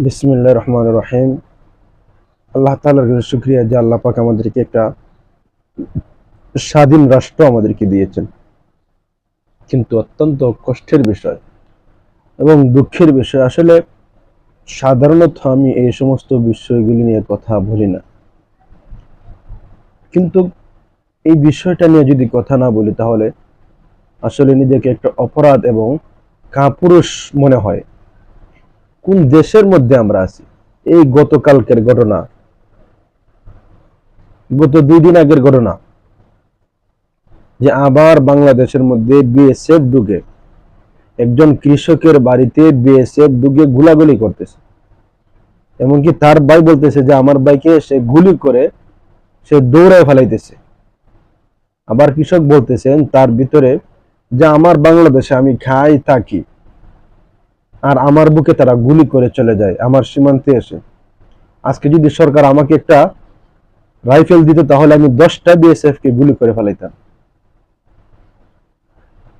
বিসমিল্লা রহমান রহিম। আল্লাহ তালার কাছে শুক্রিয়া যে আল্লাহ পাক আমাদেরকে একটা স্বাধীন রাষ্ট্র আমাদেরকে দিয়েছেন। কিন্তু অত্যন্ত কষ্টের বিষয় এবং দুঃখের বিষয়। আসলে সাধারণত আমি এই সমস্ত বিষয়গুলি নিয়ে কথা বলি না। কিন্তু এই বিষয়টা নিয়ে যদি কথা না বলি তাহলে আসলে নিজেকে একটা অপরাধ এবং কাপুরুষ মনে হয়। কোন দেশের মধ্যে আমরা আছি? এই গতকালকের ঘটনা, গত দুই দিন আগের ঘটনা, যে আবার বাংলাদেশের মধ্যে বিএসএফ ঢুকে একজন কৃষকের বাড়িতে বিএসএফ ঢুকে গুলাগুলি করতেছে। এমনকি তার ভাই বলতেছে যে, আমার ভাইকে সে গুলি করে সে দৌড়ায় ফেলাইতেছে। আবার কৃষক বলতেছেন, তার ভিতরে যে আমার বাংলাদেশে আমি খাই, থাকি। আর আমার বুকে তারা গুলি করে চলে যায়, আমার সীমান্তে এসে। আজকে যদি সরকার আমাকে একটা রাইফেল দিত, তাহলে আমি দশটা বিএসএফ কে গুলি করে ফেলাইতাম।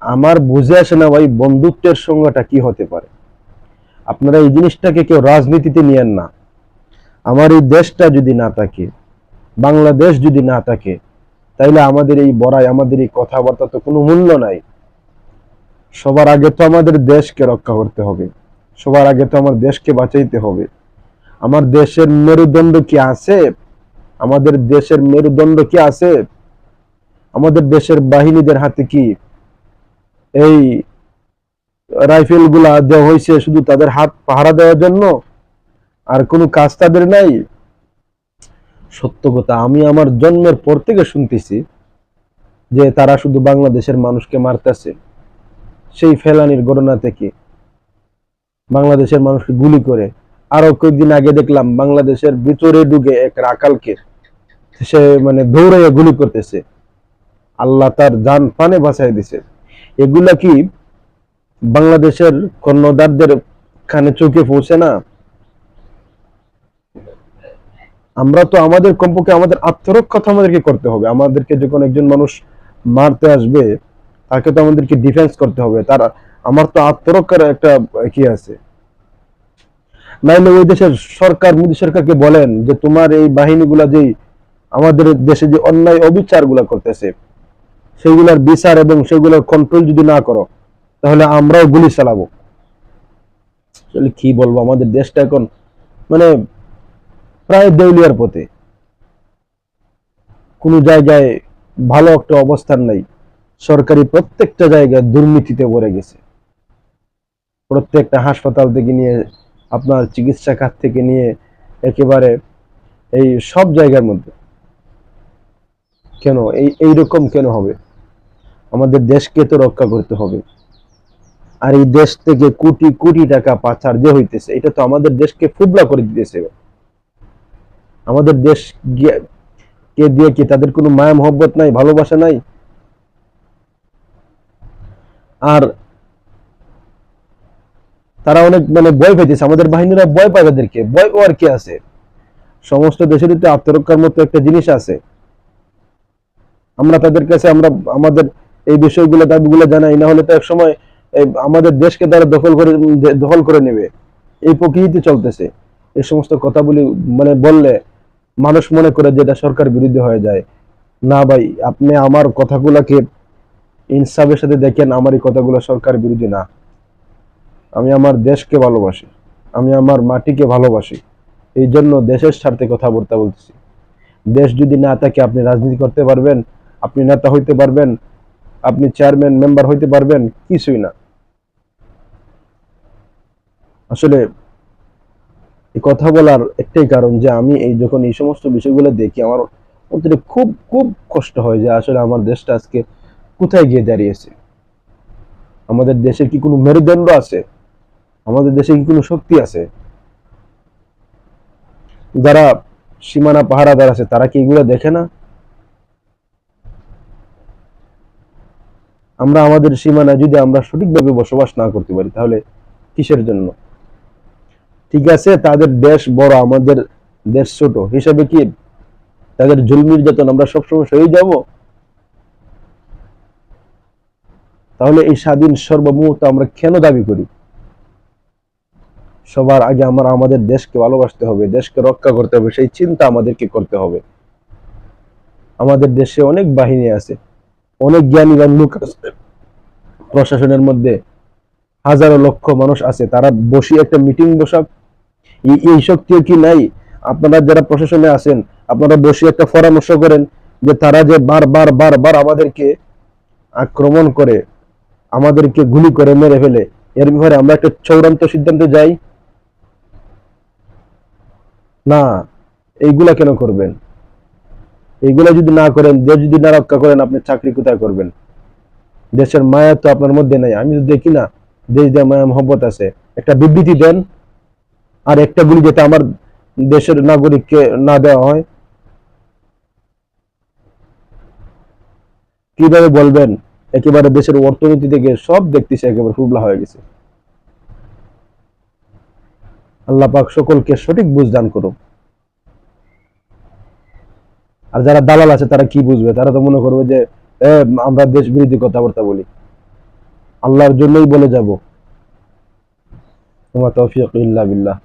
আমার বুঝে আসে না ভাই, বন্ধুত্বের সংজ্ঞাটা কি হতে পারে? আপনারা এই জিনিসটাকে কেউ রাজনীতিতে নিয়েন না। আমার এই দেশটা যদি না থাকে, বাংলাদেশ যদি না থাকে, তাইলে আমাদের এই বড়াই, আমাদের এই কথাবার্তা তো কোনো মূল্য নাই। সবার আগে তো আমাদের দেশকে রক্ষা করতে হবে। সবার আগে তো আমার দেশকে বাঁচাইতে হবে। আমার দেশের মেরুদণ্ড কি আছে? আমাদের দেশের মেরুদণ্ড কি আছে? আমাদের দেশের বাহিনীদের হাতে কি? এই রাইফেলগুলা দেওয়া হয়েছে শুধু তাদের হাত পাহারা দেওয়ার জন্য? আর কোনো কাজ তাদের নাই? সত্য কথা, আমি আমার জন্মের পর থেকে শুনতেছি যে তারা শুধু বাংলাদেশের মানুষকে মারতেছে। সেই ফেলানির ঘটনা থেকে। বাংলাদেশের মানুষকে গুলি করে। আরও কয়েকদিন আগে দেখলাম বাংলাদেশের ভিতরে ঢুকে এক রাখালকে সে মানে দৌড়াইয়া গুলি করতেছে। আল্লাহ তার জান পানে বাঁচাই দিছে। এগুলা কি বাংলাদেশের কর্ণদারদের কানে চোখে পৌঁছে না? আমরা তো আমাদের কমপক্ষে আমাদের আত্মরক্ষা তো আমাদেরকে করতে হবে। আমাদেরকে যখন একজন মানুষ মারতে আসবে, তাকে তো আমাদেরকে ডিফেন্স করতে হবে। তার আমার তো আত্মরক্ষার একটা কি আছে। নাইলে ওই দেশের সরকার, মোদী সরকারকে বলেন যে, তোমার এই বাহিনীগুলা যেই আমাদের দেশে যে অন্যায় অবিচারগুলা করতেছে, সেগুলার বিচার এবং সেগুলোর কন্ট্রোল যদি না করো, তাহলে আমরাও গুলি চালাবো। কি বলব, আমাদের দেশটা এখন মানে প্রায় দেউলিয়ার পথে। কোনো জায়গায় ভালো একটা অবস্থান নাই। সরকারি প্রত্যেকটা জায়গায় দুর্নীতিতে ভরে গেছে। প্রত্যেকটা হাসপাতাল থেকে নিয়ে আপনার চিকিৎসা খাত থেকে নিয়ে একেবারে এই সব জায়গার মধ্যে। কেন? এই এইরকম কেন হবে? আমাদের দেশকে তো রক্ষা করতে হবে। আর এই দেশ থেকে কোটি কোটি টাকা পাচার যে হইতেছে, এটা তো আমাদের দেশকে ফুবলা করে দিতেছে। আমাদের দেশ কে দিয়ে কি তাদের কোনো মায়া মহব্বত নাই, ভালোবাসা নাই? আর তারা অনেক মানে ভয় পাইতেছে। আমাদের বাহিনীরা ভয় পায় তাদেরকে। ভয় পাওয়ার কি আছে? সমস্ত দেশেরই তো আত্মরক্ষার মতো একটা জিনিস আছে। আমরা তাদের কাছে, আমরা, আমাদের এই বিষয়গুলো, দাবিগুলো জানাই, না হলে তো এক সময় আমাদের দেশকে তারা দখল করে দখল করে নেবে। এই প্রকৃতি চলতেছে। এই সমস্ত কথা বলি মানে বললে মানুষ মনে করে যে এটা সরকার বিরুদ্ধে হয়ে যায়। না ভাই, আপনি আমার কথাগুলোকে ইনসাফের সাথে দেখেন, আমার এই কথাগুলো সরকার বিরোধী না। আমি আমার দেশকে ভালোবাসি, আমি আমার মাটিকে ভালোবাসি, এই জন্য দেশের স্বার্থে কথাবার্তা বলতেছি। দেশ যদি না থাকে, আপনি রাজনীতি করতে পারবেন, আপনি নেতা হইতে পারবেন, আপনি চেয়ারম্যান, মেম্বার হইতে পারবেন, কিছুই না। আসলে এই কথা বলার একটাই কারণ যে আমি এই যখন এই সমস্ত বিষয়গুলো দেখি, আমার অন্তরে খুব খুব কষ্ট হয় যে আসলে আমার দেশটা আজকে কোথায় গিয়ে দাঁড়িয়েছে। আমাদের দেশের কি কোনো মেরুদণ্ড আছে? আমাদের দেশে কি কোনো শক্তি আছে? যারা সীমানা পাহারাদার আছে, তারা কি এগুলো দেখে না? আমরা আমাদের সীমানায় যদি আমরা সঠিকভাবে বসবাস না করতে পারি, তাহলে কিসের জন্য? ঠিক আছে, তাদের দেশ বড়, আমাদের দেশ ছোট। হিসাবে কি তাদের জুল নির্যাতন আমরা সবসময় সয়ে যাব? তাহলে এই স্বাধীন সর্বমুহূর্ত আমরা কেন দাবি করি? সবার আগে আমরা আমাদের দেশকে ভালোবাসতে হবে, দেশকে রক্ষা করতে হবে, সেই চিন্তা আমাদেরকে করতে হবে। আমাদের দেশে অনেক বাহিনী আছে, অনেক জ্ঞানীবান লোক আছে। প্রশাসনের মধ্যে হাজারো লক্ষ মানুষ আছে, তারা বসে একটা মিটিং বসাক। এই- শক্তিও কি নাই? আপনারা যারা প্রশাসনে আছেন, আপনারা বসে একটা পরামর্শ করেন যে তারা যে বারবার বারবার আমাদেরকে আক্রমণ করে, আমাদেরকে গুলি করে মেরে ফেলে। এর ব্যাপারে আমরা একটা চূড়ান্ত সিদ্ধান্তে যাই না, এইগুলা কেন করবেন? এইগুলা যদি না করেন, দেশ যদি না রক্ষা করেন, আপনি চাকরি কোথায় করবেন? দেশের মায়া তো আপনার মধ্যে নাই। আমি তো দেখি না, দেশ দিয়ে মায়া, মহব্বত আছে। একটা বিবৃতি দেন, আর একটা গুলি যাতে আমার দেশের নাগরিককে না দেওয়া হয়। কীভাবে বলবেন? একেবারে দেশের অর্থনীতি থেকে সব দেখতেছে একেবারে ফুবলা হয়ে গেছে। আল্লাহ পাক সকলকে সঠিক বুঝ দান করুক। আর যারা দালাল আছে, তারা কি বুঝবে? তারা তো মনে করবে যে আমরা দেশ বিরোধী কথাবার্তা বলি। আল্লাহর জন্যই বলে যাব। তোমার তৌফিক ইল্লা বিল্লাহ।